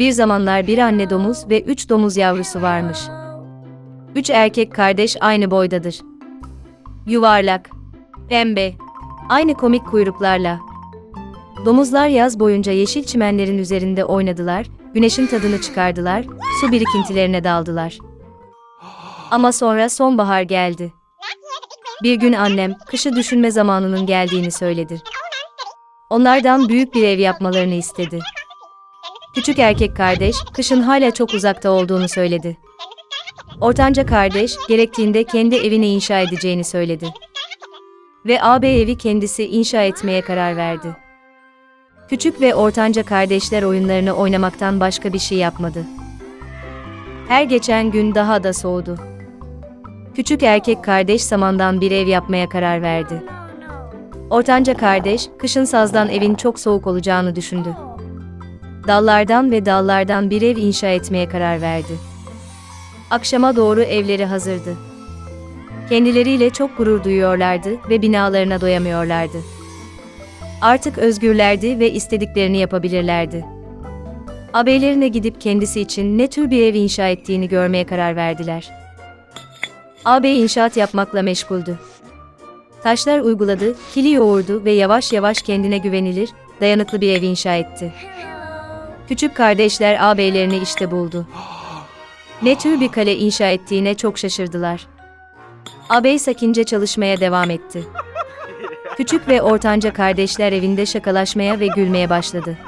Bir zamanlar bir anne domuz ve üç domuz yavrusu varmış. Üç erkek kardeş aynı boydadır. Yuvarlak, pembe, aynı komik kuyruklarla. Domuzlar yaz boyunca yeşil çimenlerin üzerinde oynadılar, güneşin tadını çıkardılar, su birikintilerine daldılar. Ama sonra sonbahar geldi. Bir gün annem, kışı düşünme zamanının geldiğini söyledi. Onlardan büyük bir ev yapmalarını istedi. Küçük erkek kardeş, kışın hala çok uzakta olduğunu söyledi. Ortanca kardeş, gerektiğinde kendi evini inşa edeceğini söyledi. Ve ağabey evi kendisi inşa etmeye karar verdi. Küçük ve ortanca kardeşler oyunlarını oynamaktan başka bir şey yapmadı. Her geçen gün daha da soğudu. Küçük erkek kardeş samandan bir ev yapmaya karar verdi. Ortanca kardeş, kışın sazdan evin çok soğuk olacağını düşündü. Dallardan ve dallardan bir ev inşa etmeye karar verdi. Akşama doğru evleri hazırdı. Kendileriyle çok gurur duyuyorlardı ve binalarına doyamıyorlardı. Artık özgürlerdi ve istediklerini yapabilirlerdi. Ağabeylerine gidip kendisi için ne tür bir ev inşa ettiğini görmeye karar verdiler. Ağabey inşaat yapmakla meşguldü. Taşlar uyguladı, kili yoğurdu ve yavaş yavaş kendine güvenilir, dayanıklı bir ev inşa etti. Küçük kardeşler ağabeylerini işte buldu. Ne tür bir kale inşa ettiğine çok şaşırdılar. Ağabey sakince çalışmaya devam etti. Küçük ve ortanca kardeşler evinde şakalaşmaya ve gülmeye başladı.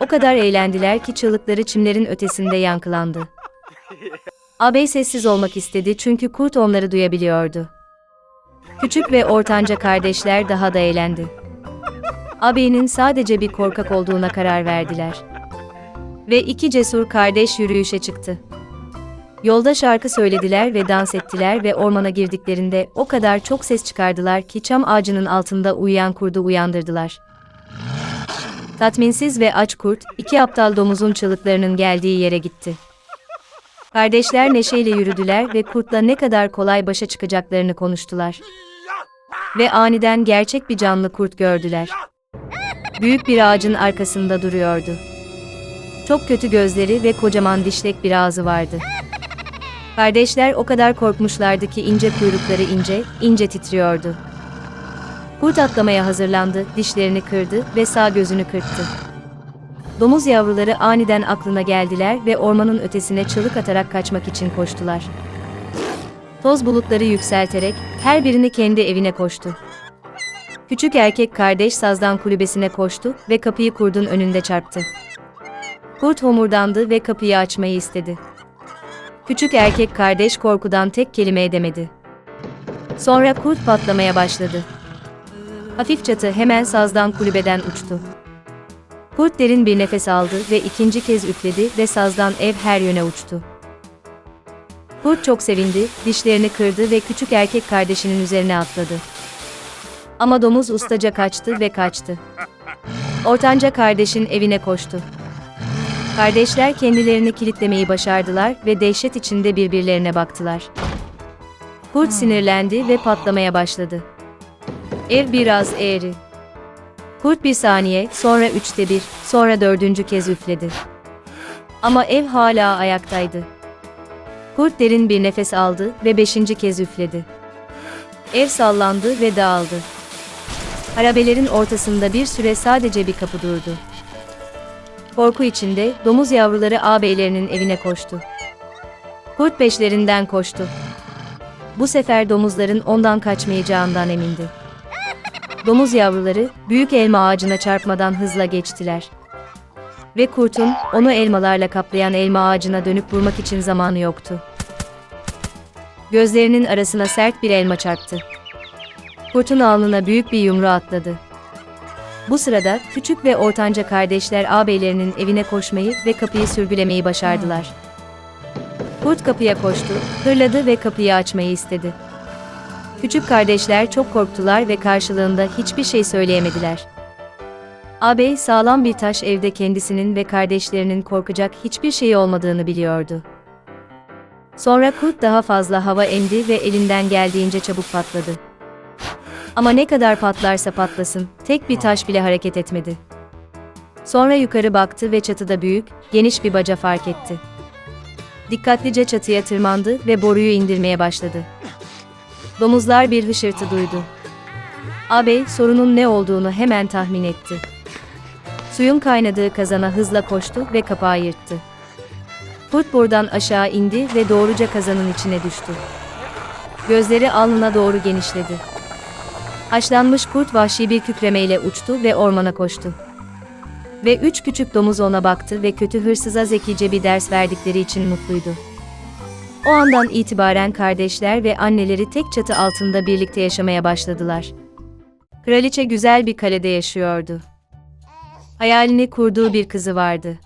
O kadar eğlendiler ki çığlıkları çimlerin ötesinde yankılandı. Ağabey sessiz olmak istedi çünkü kurt onları duyabiliyordu. Küçük ve ortanca kardeşler daha da eğlendi. Ağabeyinin sadece bir korkak olduğuna karar verdiler. Ve iki cesur kardeş yürüyüşe çıktı. Yolda şarkı söylediler ve dans ettiler ve ormana girdiklerinde o kadar çok ses çıkardılar ki çam ağacının altında uyuyan kurdu uyandırdılar. Tatminsiz ve aç kurt, iki aptal domuzun çığlıklarının geldiği yere gitti. Kardeşler neşeyle yürüdüler ve kurtla ne kadar kolay başa çıkacaklarını konuştular. Ve aniden gerçek bir canlı kurt gördüler. Büyük bir ağacın arkasında duruyordu. Çok kötü gözleri ve kocaman dişlek bir ağzı vardı. Kardeşler o kadar korkmuşlardı ki ince kuyrukları ince, ince titriyordu. Kurt atlamaya hazırlandı, dişlerini kırdı ve sağ gözünü kırptı. Domuz yavruları aniden aklına geldiler ve ormanın ötesine çığlık atarak kaçmak için koştular. Toz bulutları yükselterek her birini kendi evine koştu. Küçük erkek kardeş sazdan kulübesine koştu ve kapıyı kurdun önünde çarptı. Kurt homurdandı ve kapıyı açmayı istedi. Küçük erkek kardeş korkudan tek kelime edemedi. Sonra kurt patlamaya başladı. Hafif çatı hemen sazdan kulübeden uçtu. Kurt derin bir nefes aldı ve ikinci kez üfledi ve sazdan ev her yöne uçtu. Kurt çok sevindi, dişlerini kırdı ve küçük erkek kardeşinin üzerine atladı. Ama domuz ustaca kaçtı ve kaçtı. Ortanca kardeşin evine koştu. Kardeşler kendilerini kilitlemeyi başardılar ve dehşet içinde birbirlerine baktılar. Kurt sinirlendi ve patlamaya başladı. Ev biraz eğri. Kurt bir saniye, sonra üçte bir, sonra dördüncü kez üfledi. Ama ev hala ayaktaydı. Kurt derin bir nefes aldı ve beşinci kez üfledi. Ev sallandı ve dağıldı. Harabelerin ortasında bir süre sadece bir kapı durdu. Korku içinde domuz yavruları ağabeylerinin evine koştu. Kurt peşlerinden koştu. Bu sefer domuzların ondan kaçmayacağından emindi. Domuz yavruları büyük elma ağacına çarpmadan hızla geçtiler. Ve kurtun onu elmalarla kaplayan elma ağacına dönüp vurmak için zamanı yoktu. Gözlerinin arasına sert bir elma çarptı. Kurtun alnına büyük bir yumru atladı. Bu sırada küçük ve ortanca kardeşler ağabeylerinin evine koşmayı ve kapıyı sürgülemeyi başardılar. Kurt kapıya koştu, hırladı ve kapıyı açmayı istedi. Küçük kardeşler çok korktular ve karşılığında hiçbir şey söyleyemediler. Ağabey sağlam bir taş evde kendisinin ve kardeşlerinin korkacak hiçbir şey olmadığını biliyordu. Sonra kurt daha fazla hava emdi ve elinden geldiğince çabuk patladı. Ama ne kadar patlarsa patlasın, tek bir taş bile hareket etmedi. Sonra yukarı baktı ve çatıda büyük, geniş bir baca fark etti. Dikkatlice çatıya tırmandı ve boruyu indirmeye başladı. Domuzlar bir hışırtı duydu. Ağabey sorunun ne olduğunu hemen tahmin etti. Suyun kaynadığı kazana hızla koştu ve kapağı yırttı. Kurt buradan aşağı indi ve doğruca kazanın içine düştü. Gözleri alnına doğru genişledi. Haşlanmış kurt vahşi bir kükremeyle uçtu ve ormana koştu. Ve üç küçük domuz ona baktı ve kötü hırsıza zekice bir ders verdikleri için mutluydu. O andan itibaren kardeşler ve anneleri tek çatı altında birlikte yaşamaya başladılar. Kraliçe güzel bir kalede yaşıyordu. Hayalini kurduğu bir kızı vardı.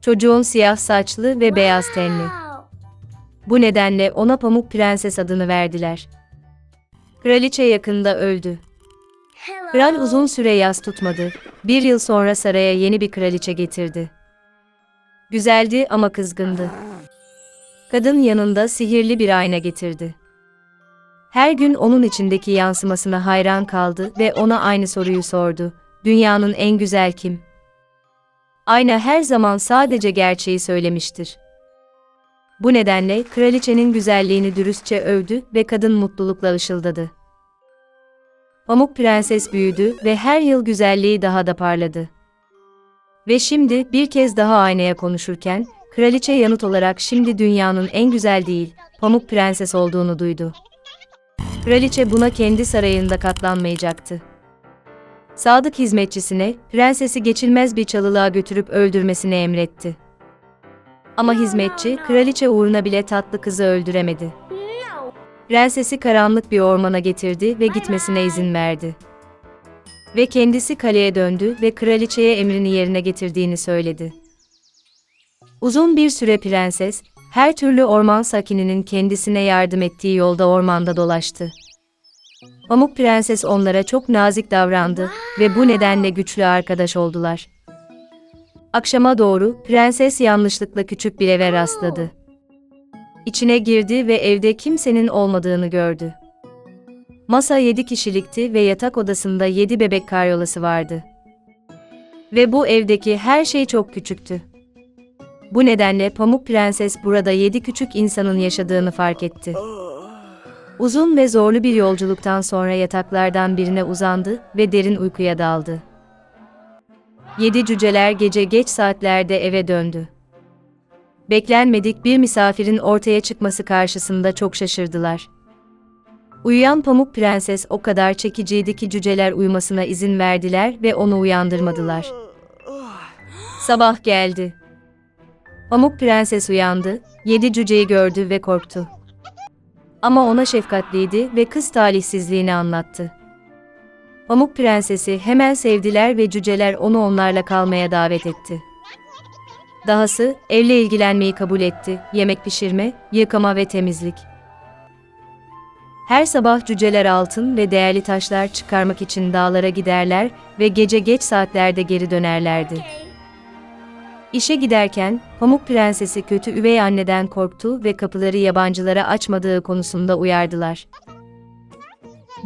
Çocuğun siyah saçlı ve beyaz tenli. Bu nedenle ona Pamuk Prenses adını verdiler. Kraliçe yakında öldü. Kral uzun süre yas tutmadı. Bir yıl sonra saraya yeni bir kraliçe getirdi. Güzeldi ama kızgındı. Kadın yanında sihirli bir ayna getirdi. Her gün onun içindeki yansımasına hayran kaldı ve ona aynı soruyu sordu. Dünyanın en güzel kim? Ayna her zaman sadece gerçeği söylemiştir. Bu nedenle kraliçenin güzelliğini dürüstçe övdü ve kadın mutlulukla ışıldadı. Pamuk Prenses büyüdü ve her yıl güzelliği daha da parladı. Ve şimdi bir kez daha aynaya konuşurken, kraliçe yanıt olarak şimdi dünyanın en güzel değil, Pamuk Prenses olduğunu duydu. Kraliçe buna kendi sarayında katlanmayacaktı. Sadık hizmetçisine, prensesi geçilmez bir çalılığa götürüp öldürmesini emretti. Ama hizmetçi, kraliçe uğruna bile tatlı kızı öldüremedi. Prensesi karanlık bir ormana getirdi ve gitmesine izin verdi. Ve kendisi kaleye döndü ve kraliçeye emrini yerine getirdiğini söyledi. Uzun bir süre prenses, her türlü orman sakininin kendisine yardım ettiği yolda ormanda dolaştı. Pamuk Prenses onlara çok nazik davrandı ve bu nedenle güçlü arkadaş oldular. Akşama doğru prenses yanlışlıkla küçük bir eve rastladı. İçine girdi ve evde kimsenin olmadığını gördü. Masa yedi kişilikti ve yatak odasında yedi bebek karyolası vardı. Ve bu evdeki her şey çok küçüktü. Bu nedenle Pamuk Prenses burada yedi küçük insanın yaşadığını fark etti. Uzun ve zorlu bir yolculuktan sonra yataklardan birine uzandı ve derin uykuya daldı. Yedi cüceler gece geç saatlerde eve döndü. Beklenmedik bir misafirin ortaya çıkması karşısında çok şaşırdılar. Uyuyan Pamuk Prenses o kadar çekiciydi ki cüceler uyumasına izin verdiler ve onu uyandırmadılar. Sabah geldi. Pamuk Prenses uyandı, yedi cüceyi gördü ve korktu. Ama ona şefkatliydi ve kız talihsizliğini anlattı. Pamuk Prensesi hemen sevdiler ve cüceler onu onlarla kalmaya davet etti. Dahası evle ilgilenmeyi kabul etti, yemek pişirme, yıkama ve temizlik. Her sabah cüceler altın ve değerli taşlar çıkarmak için dağlara giderler ve gece geç saatlerde geri dönerlerdi. İşe giderken, Pamuk Prensesi kötü üvey anneden korktu ve kapıları yabancılara açmadığı konusunda uyardılar.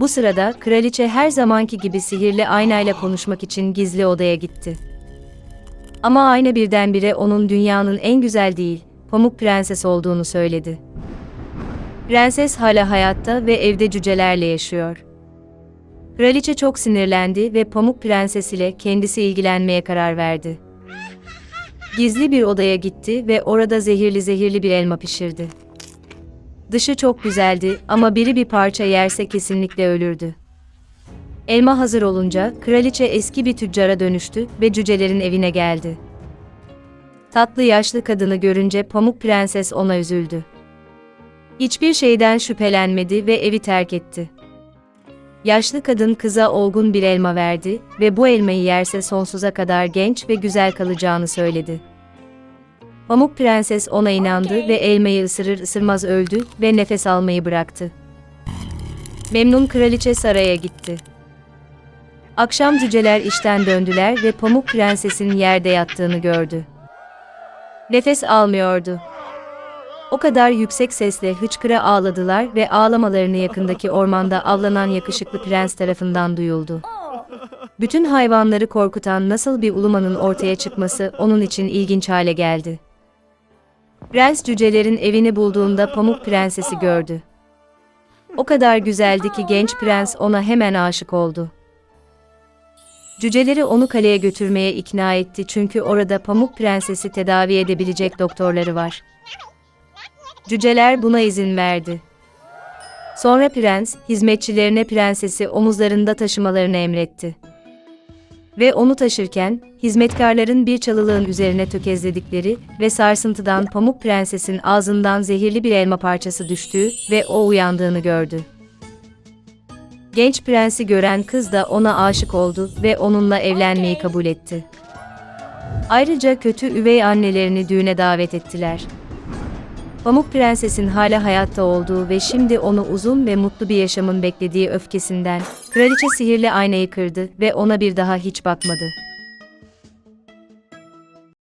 Bu sırada kraliçe her zamanki gibi sihirli aynayla konuşmak için gizli odaya gitti. Ama ayna birdenbire onun dünyanın en güzel değil, Pamuk Prenses olduğunu söyledi. Prenses hala hayatta ve evde cücelerle yaşıyor. Kraliçe çok sinirlendi ve Pamuk Prenses ile kendisi ilgilenmeye karar verdi. Gizli bir odaya gitti ve orada zehirli zehirli bir elma pişirdi. Dışı çok güzeldi ama biri bir parça yerse kesinlikle ölürdü. Elma hazır olunca kraliçe eski bir tüccara dönüştü ve cücelerin evine geldi. Tatlı yaşlı kadını görünce Pamuk Prenses ona üzüldü. Hiçbir şeyden şüphelenmedi ve evi terk etti. Yaşlı kadın kıza olgun bir elma verdi ve bu elmayı yerse sonsuza kadar genç ve güzel kalacağını söyledi. Pamuk Prenses ona inandı ve elmayı ısırır ısırmaz öldü ve nefes almayı bıraktı. Memnun kraliçe saraya gitti. Akşam cüceler işten döndüler ve Pamuk Prenses'in yerde yattığını gördü. Nefes almıyordu. O kadar yüksek sesle hıçkıra ağladılar ve ağlamalarını yakındaki ormanda avlanan yakışıklı prens tarafından duyuldu. Bütün hayvanları korkutan nasıl bir ulumanın ortaya çıkması onun için ilginç hale geldi. Prens cücelerin evini bulduğunda Pamuk Prensesi gördü. O kadar güzeldi ki genç prens ona hemen aşık oldu. Cüceleri onu kaleye götürmeye ikna etti çünkü orada Pamuk Prensesi tedavi edebilecek doktorları var. Cüceler buna izin verdi. Sonra prens, hizmetçilerine prensesi omuzlarında taşımalarını emretti. Ve onu taşırken, hizmetkarların bir çalılığın üzerine tökezledikleri ve sarsıntıdan Pamuk Prenses'in ağzından zehirli bir elma parçası düştüğü ve o uyandığını gördü. Genç prensi gören kız da ona aşık oldu ve onunla evlenmeyi kabul etti. Ayrıca kötü üvey annelerini düğüne davet ettiler. Pamuk Prenses'in hala hayatta olduğu ve şimdi onu uzun ve mutlu bir yaşamın beklediği öfkesinden, kraliçe sihirli aynayı kırdı ve ona bir daha hiç bakmadı.